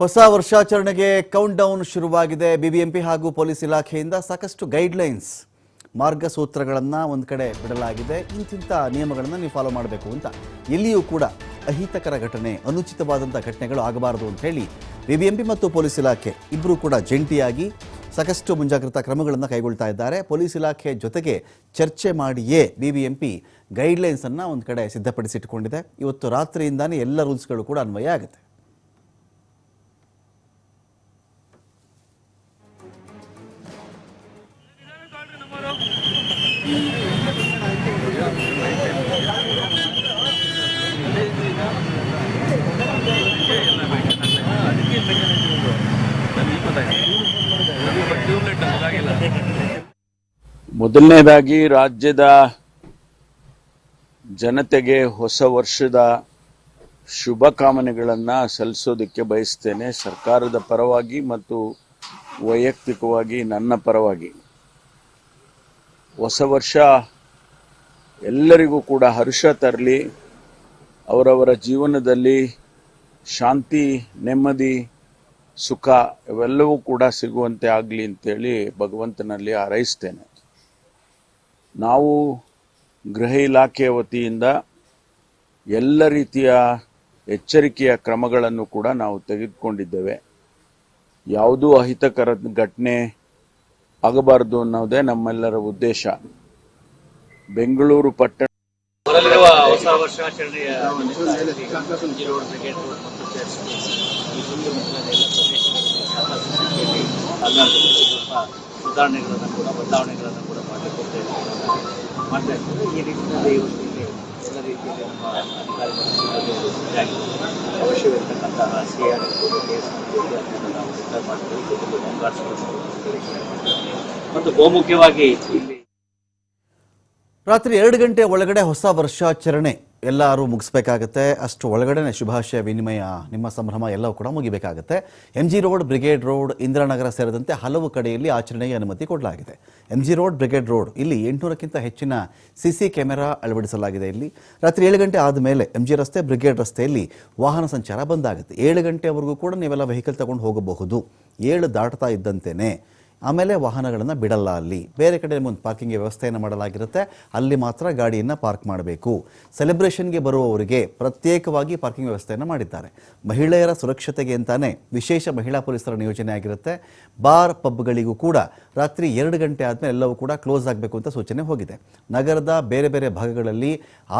ಹೊಸ ವರ್ಷಾಚರಣೆಗೆ countdown ಶುರುವಾಗಿದೆ ಬಿಬಿಎಂಪಿ ಹಾಗೂ ಪೊಲೀಸ್ ಇಲಾಖೆಯಿಂದ ಸಾಕಷ್ಟು ಗೈಡ್ಲೈನ್ಸ್ ಮಾರ್ಗಸೂತ್ರಗಳನ್ನು ಒಂದು ಕಡೆ ಬಿಡಲಾಗಿದೆ. ಇಂತಿಂಥ ನಿಯಮಗಳನ್ನು ನೀವು ಫಾಲೋ ಮಾಡಬೇಕು ಅಂತ ಎಲ್ಲಿಯೂ ಕೂಡ ಅಹಿತಕರ ಘಟನೆ ಅನುಚಿತವಾದಂಥ ಘಟನೆಗಳು ಆಗಬಾರದು ಅಂತ ಹೇಳಿ ಬಿಬಿಎಂಪಿ ಮತ್ತು ಪೊಲೀಸ್ ಇಲಾಖೆ ಇಬ್ಬರೂ ಕೂಡ ಜಂಟಿಯಾಗಿ ಸಾಕಷ್ಟು ಮುಂಜಾಗ್ರತಾ ಕ್ರಮಗಳನ್ನು ಕೈಗೊಳ್ತಾ ಇದ್ದಾರೆ. ಪೊಲೀಸ್ ಇಲಾಖೆ ಜೊತೆಗೆ ಚರ್ಚೆ ಮಾಡಿಯೇ ಬಿಬಿಎಂಪಿ ಗೈಡ್ಲೈನ್ಸನ್ನು ಒಂದು ಕಡೆ ಸಿದ್ಧಪಡಿಸಿಟ್ಟುಕೊಂಡಿದೆ ಇವತ್ತು ರಾತ್ರಿಯಿಂದಾನೇ ಎಲ್ಲ ರೂಲ್ಸ್ಗಳು ಕೂಡ ಅನ್ವಯ ಆಗುತ್ತೆ. ಮೊದಲನೇದಾಗಿ ರಾಜ್ಯದ ಜನತೆಗೆ ಹೊಸ ವರ್ಷದ ಶುಭಕಾಮನೆಗಳನ್ನು ಸಲ್ಲಿಸೋದಕ್ಕೆ ಬಯಸ್ತೇನೆ. ಸರ್ಕಾರದ ಪರವಾಗಿ ಮತ್ತು ವೈಯಕ್ತಿಕವಾಗಿ ನನ್ನ ಪರವಾಗಿ. ಹೊಸ ವರ್ಷ ಎಲ್ಲರಿಗೂ ಕೂಡ ಹರ್ಷ ತರಲಿ. ಅವರವರ ಜೀವನದಲ್ಲಿ ಶಾಂತಿ, ನೆಮ್ಮದಿ, ಸುಖ ಇವೆಲ್ಲವೂ ಕೂಡ ಸಿಗುವಂತೆ ಆಗಲಿ ಅಂತೇಳಿ ಭಗವಂತನಲ್ಲಿ ಹಾರೈಸ್ತೇನೆ. ನಾವು ಗೃಹ ಇಲಾಖೆಯ ವತಿಯಿಂದ ಎಲ್ಲ ರೀತಿಯ ಎಚ್ಚರಿಕೆಯ ಕ್ರಮಗಳನ್ನು ಕೂಡ ನಾವು ತೆಗೆದುಕೊಂಡಿದ್ದೇವೆ. ಯಾವುದೂ ಅಹಿತಕರ ಘಟನೆ ಆಗಬಾರದು ಅನ್ನೋದೇ ನಮ್ಮೆಲ್ಲರ ಉದ್ದೇಶ. ಬೆಂಗಳೂರು ಪಟ್ಟಣ ಹೊಸ ವರ್ಷಾಚರಣೆಯ ಸುಧಾರಣೆಗಳನ್ನು ಕೂಡ ಬದಲಾವಣೆಗಳನ್ನು ಕೂಡ ಪ್ರಯತ್ನಗಳನ್ನು ಮತ್ತು ಬಹುಮುಖ್ಯವಾಗಿ ರಾತ್ರಿ ಎರಡು ಗಂಟೆ ಒಳಗಡೆ ಹೊಸ ವರ್ಷಾಚರಣೆ. ಎಲ್ಲರೂ ಮುಗಿಸ್ಬೇಕಾಗತ್ತೆ. ಅಷ್ಟು ಒಳಗಡೆನೆ ಶುಭಾಶಯ, ವಿನಿಮಯ, ನಿಮ್ಮ ಸಂಭ್ರಮ ಎಲ್ಲವೂ ಕೂಡ ಮುಗಿಬೇಕಾಗತ್ತೆ. M G road Brigade road Indiranagar ಸೇರಿದಂತೆ ಹಲವು ಕಡೆಯಲ್ಲಿ ಆಚರಣೆಗೆ ಅನುಮತಿ ಕೊಡಲಾಗಿದೆ. M G road Brigade road ಇಲ್ಲಿ ಎಂಟುನೂರಕ್ಕಿಂತ ಹೆಚ್ಚಿನ ಸಿ ಸಿ ಕ್ಯಾಮೆರಾ ಅಳವಡಿಸಲಾಗಿದೆ ಇಲ್ಲಿ. ರಾತ್ರಿ ಏಳು ಗಂಟೆ ಆದ ಮೇಲೆ ಎಂ ಜಿ ರಸ್ತೆ ಬ್ರಿಗೇಡ್ ರಸ್ತೆಯಲ್ಲಿ ವಾಹನ ಸಂಚಾರ ಬಂದಾಗುತ್ತೆ ಏಳು ಗಂಟೆವರೆಗೂ ಕೂಡ ನೀವೆಲ್ಲ ವೆಹಿಕಲ್ ತಗೊಂಡು ಹೋಗಬಹುದು. ಏಳು ದಾಟ್ತಾ ಇದ್ದಂತೆಯೇ ಆಮೇಲೆ ವಾಹನಗಳನ್ನು ಬಿಡಲ್ಲ ಅಲ್ಲಿ. ಬೇರೆ ಕಡೆ ಒಂದು ಪಾರ್ಕಿಂಗ್ ವ್ಯವಸ್ಥೆಯನ್ನು ಮಾಡಲಾಗಿರುತ್ತೆ. ಅಲ್ಲಿ ಮಾತ್ರ ಗಾಡಿಯನ್ನು ಪಾರ್ಕ್ ಮಾಡಬೇಕು. ಸೆಲೆಬ್ರೇಷನ್ಗೆ ಬರುವವರಿಗೆ ಪ್ರತ್ಯೇಕವಾಗಿ ಪಾರ್ಕಿಂಗ್ ವ್ಯವಸ್ಥೆಯನ್ನು ಮಾಡಿದ್ದಾರೆ. ಮಹಿಳೆಯರ ಸುರಕ್ಷತೆಗೆ ಅಂತಾನೆ ವಿಶೇಷ ಮಹಿಳಾ ಪೊಲೀಸರ ನಿಯೋಜನೆ ಆಗಿರುತ್ತೆ. ಬಾರ್ ಪಬ್ಗಳಿಗೂ ಕೂಡ ರಾತ್ರಿ ಎರಡು ಗಂಟೆ ಆದಮೇಲೆ ಎಲ್ಲವೂ ಕೂಡ ಕ್ಲೋಸ್ ಆಗಬೇಕು ಅಂತ ಸೂಚನೆ ಹೋಗಿದೆ. ನಗರದ ಬೇರೆ ಬೇರೆ ಭಾಗಗಳಲ್ಲಿ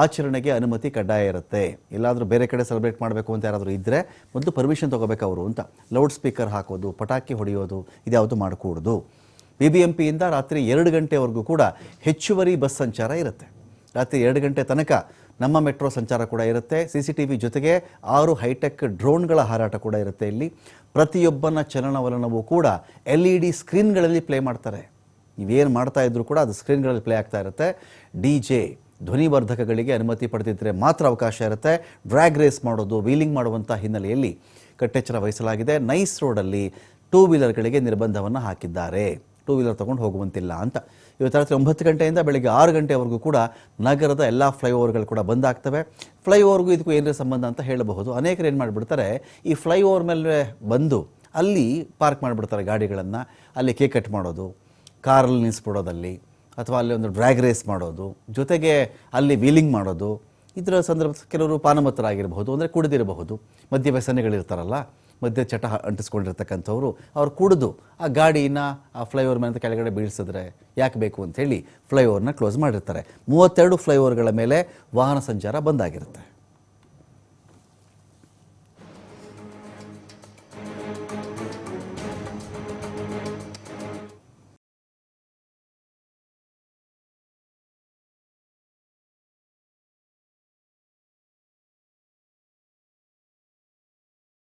ಆಚರಣೆಗೆ ಅನುಮತಿ ಕಡ್ಡಾಯ ಇರುತ್ತೆ. ಎಲ್ಲಾದರೂ ಬೇರೆ ಕಡೆ ಸೆಲೆಬ್ರೇಟ್ ಮಾಡಬೇಕು ಅಂತ ಯಾರಾದರೂ ಇದ್ದರೆ ಮೊದಲು ಪರ್ಮಿಷನ್ ತೊಗೋಬೇಕು ಅವರು ಅಂತ. ಲೌಡ್ ಸ್ಪೀಕರ್ ಹಾಕೋದು, ಪಟಾಕಿ ಹೊಡೆಯೋದು, ಇದ್ಯಾವುದು ಮಾಡಕೂಡದು. ಬಿ ಬಿ ಎಂ ಪಿಯಿಂದ ರಾತ್ರಿ ಎರಡು ಗಂಟೆವರೆಗೂ ಕೂಡ ಹೆಚ್ಚುವರಿ ಬಸ್ ಸಂಚಾರ ಇರುತ್ತೆ. ರಾತ್ರಿ ಎರಡು ಗಂಟೆ ತನಕ ನಮ್ಮ ಮೆಟ್ರೋ ಸಂಚಾರ ಕೂಡ ಇರುತ್ತೆ. ಸಿ ಸಿ ಟಿ ವಿ ಜೊತೆಗೆ ಆರು ಹೈಟೆಕ್ ಡ್ರೋನ್ಗಳ ಹಾರಾಟ ಕೂಡ ಇರುತ್ತೆ ಇಲ್ಲಿ. ಪ್ರತಿಯೊಬ್ಬನ ಚಲನವಲನವೂ ಕೂಡ ಎಲ್ ಇ ಡಿ ಸ್ಕ್ರೀನ್ಗಳಲ್ಲಿ ಪ್ಲೇ ಮಾಡ್ತಾರೆ. ನೀವೇನು ಮಾಡ್ತಾ ಇದ್ರೂ ಕೂಡ ಅದು ಸ್ಕ್ರೀನ್ಗಳಲ್ಲಿ ಪ್ಲೇ ಆಗ್ತಾ ಇರುತ್ತೆ. ಡಿ ಜೆ ಧ್ವನಿವರ್ಧಕಗಳಿಗೆ ಅನುಮತಿ ಪಡೆದಿದ್ದರೆ ಮಾತ್ರ ಅವಕಾಶ ಇರುತ್ತೆ. ಡ್ರ್ಯಾಗ್ ರೇಸ್ ಮಾಡೋದು, ವೀಲಿಂಗ್ ಮಾಡುವಂಥ ಹಿನ್ನೆಲೆಯಲ್ಲಿ ಕಟ್ಟೆಚ್ಚರ ವಹಿಸಲಾಗಿದೆ. ನೈಸ್ ರೋಡಲ್ಲಿ ಟೂ ವೀಲರ್ಗಳಿಗೆ ನಿರ್ಬಂಧವನ್ನು ಹಾಕಿದ್ದಾರೆ. ಟೂ ವೀಲರ್ ತಗೊಂಡು ಹೋಗುವಂತಿಲ್ಲ ಅಂತ. ಇವತ್ತು ರಾತ್ರಿ ಒಂಬತ್ತು ಗಂಟೆಯಿಂದ ಬೆಳಗ್ಗೆ ಆರು ಗಂಟೆವರೆಗೂ ಕೂಡ ನಗರದ ಎಲ್ಲ ಫ್ಲೈಓವರ್ಗಳು ಕೂಡ ಬಂದಾಗ್ತವೆ ಫ್ಲೈಓವರ್ಗೂ ಇದಕ್ಕೂ ಏನೇ ಸಂಬಂಧ ಅಂತ ಹೇಳಬಹುದು. ಅನೇಕರು ಏನು ಮಾಡಿಬಿಡ್ತಾರೆ, ಈ ಫ್ಲೈಓವರ್ ಮೇಲೆ ಬಂದು ಅಲ್ಲಿ ಪಾರ್ಕ್ ಮಾಡಿಬಿಡ್ತಾರೆ ಗಾಡಿಗಳನ್ನು. ಅಲ್ಲಿ ಕೇಕ್ ಕಟ್ ಮಾಡೋದು, ಕಾರಲ್ಲಿ ನಿಲ್ಲಿಸ್ಬಿಡೋದಲ್ಲಿ ಅಥವಾ ಅಲ್ಲಿ ಒಂದು ಡ್ರ್ಯಾಗ್ ರೇಸ್ ಮಾಡೋದು, ಜೊತೆಗೆ ಅಲ್ಲಿ ವೀಲಿಂಗ್ ಮಾಡೋದು. ಇದರ ಸಂದರ್ಭ ಕೆಲವರು ಪಾನಮತ್ತರಾಗಿರಬಹುದು, ಅಂದರೆ ಕುಡಿದಿರಬಹುದು. ಮದ್ಯ ಮದ್ಯ ಚಟ ಅಂಟಿಸ್ಕೊಂಡಿರ್ತಕ್ಕಂಥವ್ರು, ಅವ್ರು ಕುಡಿದು ಆ ಗಾಡಿನ, ಆ ಫ್ಲೈಓವರ್ ಮೇಲೆ ಕೆಳಗಡೆ ಬೀಳಿಸಿದ್ರೆ ಯಾಕೆ ಬೇಕು ಅಂಥೇಳಿ ಫ್ಲೈಓವರ್ನ ಕ್ಲೋಸ್ ಮಾಡಿರ್ತಾರೆ. ಮೂವತ್ತೆರಡು ಫ್ಲೈಓವರ್ಗಳ ಮೇಲೆ ವಾಹನ ಸಂಚಾರ ಬಂದಾಗಿರುತ್ತೆ